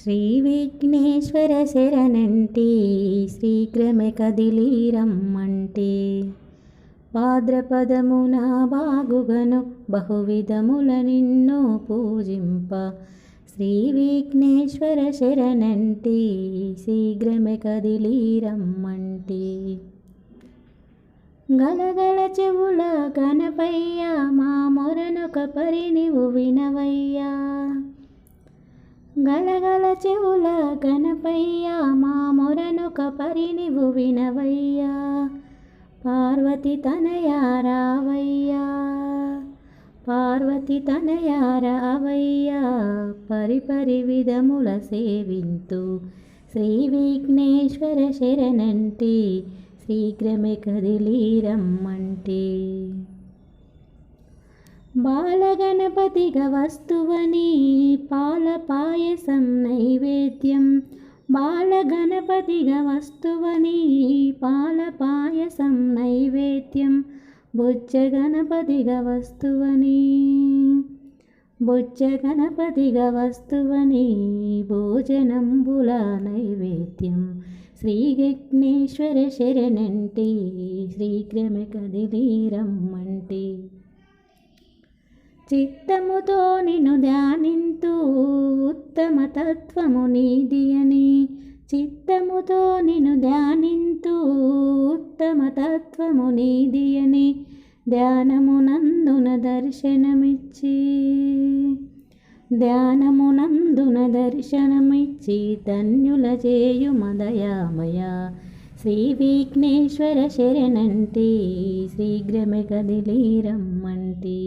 శ్రీ విఘ్నేశ్వర శరణంటి శ్రీక్రమ కదిలీరమ్మంటి భాద్రపదమున బాగుగను బహువిధముల నిన్ను పూజింప. శ్రీ విఘ్నేశ్వర శరణంటి శీఘ్రమె కదిలీరమ్మంటి గలగల చెవుల కనపయ్యా మా మొరనొక పరి నీవు వినవయ్యా. గలగల చెవుల కనపయ్య మా మొరనొక పరి నీవు వినవయ్యా. పార్వతి తనయారావయ్యా పార్వతి తనయారావయ్యా పరిపరి విధముల సేవింతు శ్రీ విఘ్నేశ్వర శరణంటి శీఘ్రమే కదిలీరమ్మంటి. బాలగణపతిగా వస్తువని పాయసం నైవేద్యం. బాలగణపతిగా వస్తువని పాల పాయసం నైవేద్యం. బుజ్జ గణపతిగా వస్తువని బుజ్జ గణపతిగా వస్తువని భోజనంబుల నైవేద్యం. శ్రీ విఘ్నేశ్వర శరణంటి శ్రీక్రమ కదిలి రమ్మంటి చిత్తముతో నిన్ను ధ్యానింతు ఉత్తమ తత్వము నీది అని చిత్తముతో నిన్ను ధ్యానింతు ఉత్తమ తత్వము నీది అని ధ్యానమునందున దర్శనమిచ్చి ధ్యానమునందున దర్శనమిచ్చి ధన్యుల చేయు మదయామయ శ్రీ విఘ్నేశ్వర శరణంటి శీఘ్రమే కదిలి రమ్మంటి